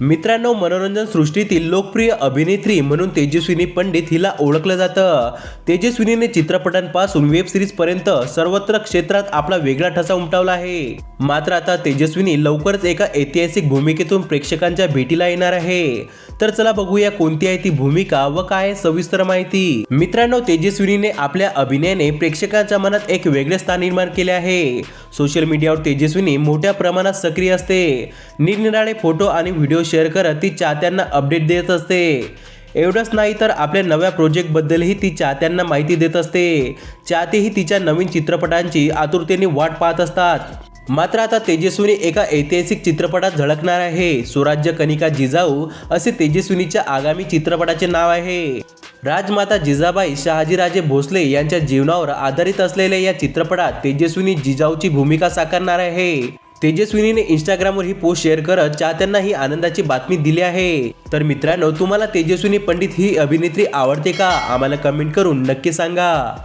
मित्रांनो मनोरंजन सृष्टीतील लोकप्रिय अभिनेत्री म्हणून तेजस्विनी पंडित हिला ओळखलं जातं. तेजस्विनीने चित्रपटांपासून वेब सिरीज पर्यंत सर्वत्र क्षेत्रात आपला वेगळा ठसा उमटवला आहे. मात्र आता तेजस्विनी लवकरच एका ऐतिहासिक भूमिकेतून प्रेक्षकांच्या भेटीला येणार आहे. तर चला बघूया कोणती आहे ती भूमिका व काय आहे सविस्तर माहिती. मित्रांनो तेजस्विनीने आपल्या अभिनयाने प्रेक्षकांच्या मनात एक वेगळे स्थान निर्माण केले आहे. सोशल मीडियावर तेजस्विनी मोठ्या प्रमाणात सक्रिय असते. निरनिराळे फोटो आणि व्हिडिओ शेअर करत ती चाहत्यांना अपडेट देत असते. एवढंच नाही तर आपल्या नव्या प्रोजेक्टबद्दलही ती चाहत्यांना माहिती देत असते. चाहतेही तिच्या नवीन चित्रपटांची आतुरतेने वाट पाहत असतात. मात्र आता तेजस्विनी एका ऐतिहासिक चित्रपटात झळकणार आहे. स्वराज्य कनिका जिजाऊ असे तेजस्विनीच्या आगामी चित्रपटाचे नाव आहे. राजमाता जिजाबाई शहाजीराजे भोसले यांच्या जीवनावर आधारित असलेल्या या चित्रपटात तेजस्विनी जिजाऊची भूमिका साकारणार आहे. तेजस्विनीने इंस्टाग्रामवर ही पोस्ट शेअर करत चाहत्यांना ही आनंदाची बातमी दिली आहे. तर मित्रांनो तुम्हाला तेजस्विनी पंडित ही अभिनेत्री आवडते का? आम्हाला कमेंट करून नक्की सांगा.